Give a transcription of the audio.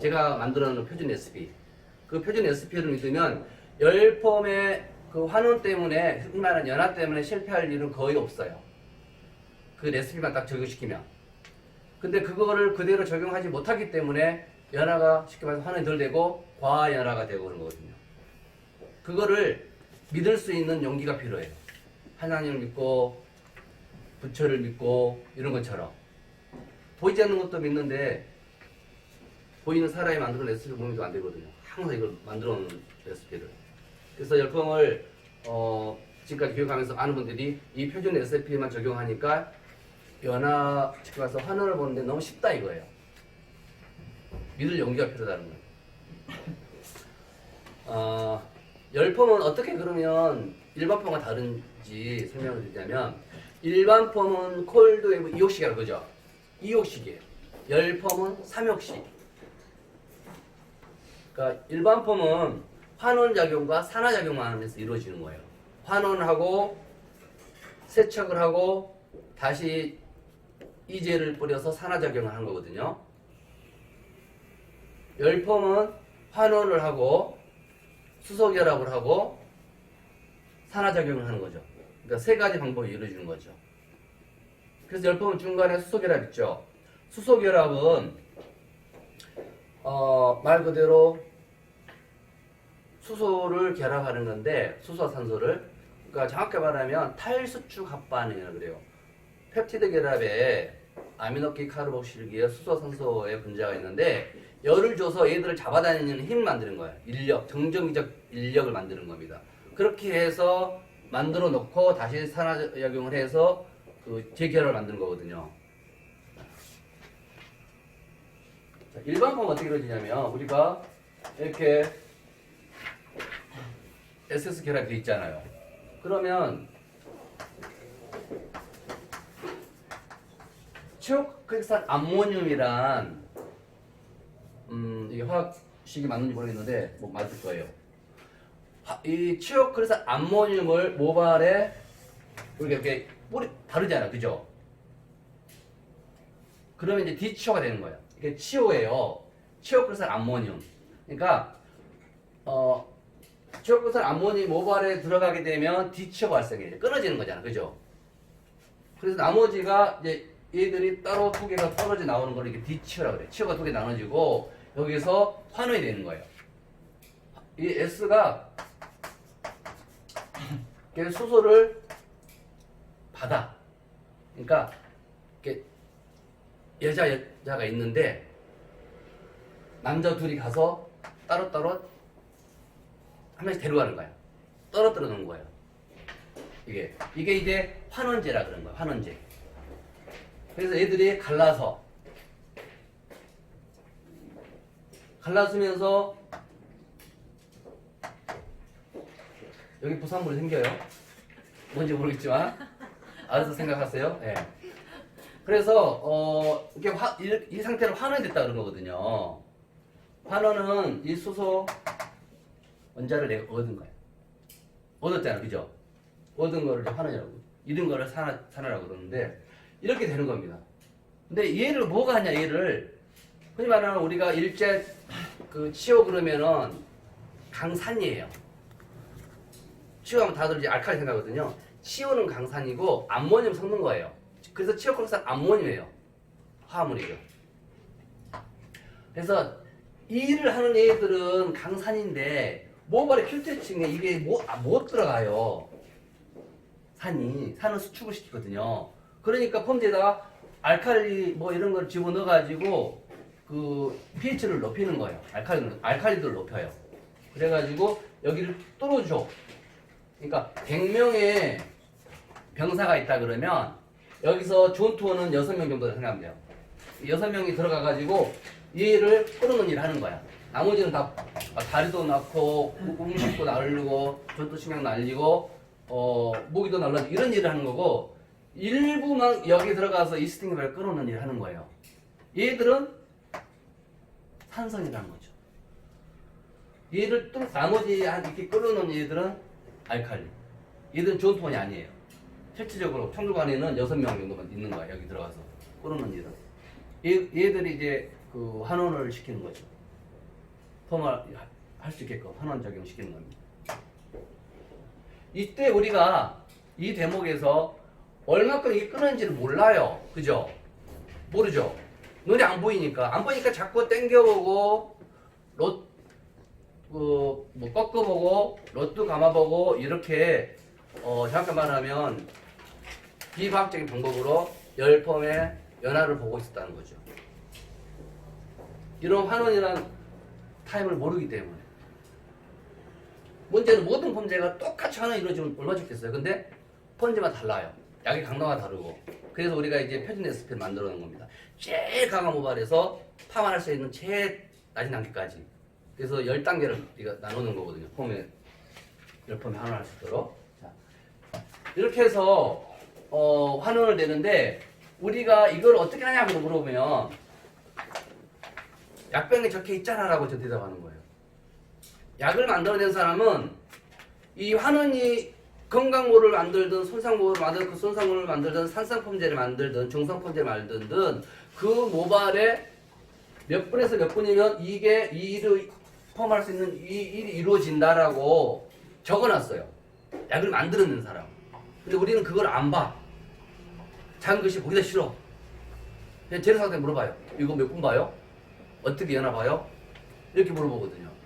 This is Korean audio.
제가 만들어 놓은 표준 레시피. 그 표준 레시피를 믿으면 열펌의 그 환원 때문에 흔히 말하는 연화 때문에 실패할 일은 거의 없어요. 그 레시피만 딱 적용시키면. 근데 그거를 그대로 적용하지 못하기 때문에 연화가 쉽게 말해서 환원이 덜 되고 과연화가 되고 그런 거거든요. 그거를 믿을 수 있는 용기가 필요해요. 하나님을 믿고 부처를 믿고 이런 것처럼 보이지 않는 것도 믿는데 보이는 사람이 만들어 레시피를 보면 안 되거든요. 항상 이걸 만들어 놓은 레시피를. 그래서 열풍을 어, 지금까지 교육하면서 아는 분들이 이 표준 레시피만 적용하니까 쉽게 말해서 환원을 보는데 너무 쉽다 이거예요. 믿을 용기가 필요하다는 거예요. 어, 열폼은 어떻게 그러면 일반 폼과 다른지 설명을 드리자면 일반 폼은 콜드 웨이브 2호씩이라고 그죠? 2호씩이에요. 열폼은 3호씩. 그러니까 일반 폼은 환원 작용과 산화 작용만 하면서 이루어지는 거예요. 환원하고 세척을 하고 다시 이제를 뿌려서 산화 작용을 하는 거거든요. 열폼은 환원을 하고 수소 결합을 하고 산화 작용을 하는 거죠. 그러니까 세 가지 방법이 이루어지는 거죠. 그래서 열폼은 중간에 수소 결합 있죠. 수소 결합은 어, 말 그대로 수소를 결합하는 건데 수소와 산소를 그러니까 정확히 말하면 탈수축 합반이라 그래요. 펩티드 결합에 아미노기 카르복실기에 수소와 산소의 분자가 있는데 열을 줘서 얘들을 잡아다니는 힘을 만드는 거예요. 인력, 정정기적 인력을 만드는 겁니다. 그렇게 해서 만들어 놓고 다시 산화작용을 해서 그 재결합을 만드는 거거든요. 자, 일반 폼 어떻게 이루어지냐면 우리가 이렇게 SS 결합이 돼 있잖아요. 그러면 치옥크산 암모늄이란 음, 이게 화학식이 맞는지 모르겠는데 뭐 맞을 거예요. 화- 이 치옥크산 암모늄을 모발에 우리가 이렇게 뿌리 바르잖아, 그죠? 그러면 이제 디치오가 되는 거예요. 이게 치오예요. 치오크산 암모늄. 그러니까 어 치오크산 암모늄 모발에 들어가게 되면 디치오가 발생해요. 끊어지는 거잖아, 그죠? 그래서 나머지가 이제 얘들이 따로 두 개가 떨어져 나오는 걸 이렇게 디치오라 그래. 치오가 두 개 나눠지고 여기서 환원이 되는 거예요. 이 S가 수소를 받아. 그러니까 이렇게 여자 여자가 있는데 남자 둘이 가서 따로따로 한 명씩 데려가는 거야. 떨어뜨려 놓은 거예요. 이게 이게 이제 환원제라 그런 거야. 환원제. 그래서 애들이 갈라서 갈라서면서 여기 부산물이 생겨요. 뭔지 모르겠지만 알아서 생각하세요. 예. 그래서 어 이렇게 화, 이, 이 상태로 환원됐다 그런 거거든요. 환원은 이 수소 원자를 내가 얻은 거야. 얻었잖아, 그죠? 얻은 거를 환원이라고. 잃은 거를 산화, 산화라고 그러는데 이렇게 되는 겁니다. 근데 얘를 뭐가 하냐, 얘를 흔히 말하는 우리가 일제 그 치오 그러면은 강산이에요. 치오하면 다들 이제 알칼리 생각하거든요. 치오는 강산이고 암모늄 섞는 거예요. 그래서 치오크로산 암모늄이에요. 화합물이에요. 그래서 이 일을 하는 애들은 강산인데 모발의 필터층에 이게 못, 아, 못 들어가요. 산이 산을 수축을 시키거든요. 그러니까 펌지에다가 알칼리 뭐 이런 걸 집어넣어 가지고 그 pH를 높이는 거예요. 알칼리 알칼리도를 높여요. 그래가지고 여기를 뚫어줘. 그러니까 100명의 병사가 있다 그러면 여기서 존 투어는 6명 정도 생각하면 돼요. 6명이 들어가가지고 얘를 끌어놓는 일을 하는 거야. 나머지는 다 다리도 낳고 음식도 날리고 전투식량 날리고 어, 무기도 날라고 이런 일을 하는 거고 일부만 여기 들어가서 이스팅을 끌어놓는 일을 하는 거예요. 얘들은 산성이라는 거죠. 얘를 또 나머지 한 이렇게 끌어놓은 얘들은 알칼리. 얘들은 좋은 톤이 아니에요. 실질적으로 청주관에는 6명 정도만 있는 거야. 여기 들어가서 끌어놓은 얘들. 얘, 얘들이 이제 그 환원을 시키는 거죠. 펌을 할수 있게끔 환원 적용시키는 겁니다. 이때 우리가 이 대목에서 얼마큼 이게 끄는지를 몰라요. 그죠? 모르죠? 눈이 안 보이니까. 안 보이니까 자꾸 땡겨보고, 롯, 그, 뭐, 꺾어보고, 로또 감아보고, 이렇게, 어, 잠깐 말하면, 비과학적인 방법으로 열펌의 연화를 보고 있었다는 거죠. 이런 환원이란 타임을 모르기 때문에. 문제는 모든 범죄가 똑같이 환원이 이루어지면 얼마 좋겠어요. 근데 펀지만 달라요. 약의 강도가 다르고. 그래서 우리가 이제 표준 SP를 만들어 놓은 겁니다. 제일 강한 모발에서 파만할 수 있는 제일 낮은 단계까지. 그래서 10단계를 우리가 나누는 거거든요. 폼에, 열폼에 환원할 수 있도록. 자, 이렇게 해서, 어, 환원을 내는데, 우리가 이걸 어떻게 하냐고 물어보면, 약병에 적혀 있잖아라고 저 대답하는 거예요. 약을 만들어낸 사람은 이 환원이 건강모를 만들든 손상모를 만들든 그 손상모를 만들든 산성펌제를 만들든 중성펌제를 만들든 그 모발에 몇 분에서 몇 분이면 이게 이 일을 펌할 수 있는 이 일이 이루어진다라고 적어놨어요. 약을 만들어낸 사람. 근데 우리는 그걸 안 봐. 작은 글씨 보기가 싫어. 그냥 재료상한테 물어봐요. 이거 몇 분 봐요? 어떻게 봐요? 이렇게 물어보거든요.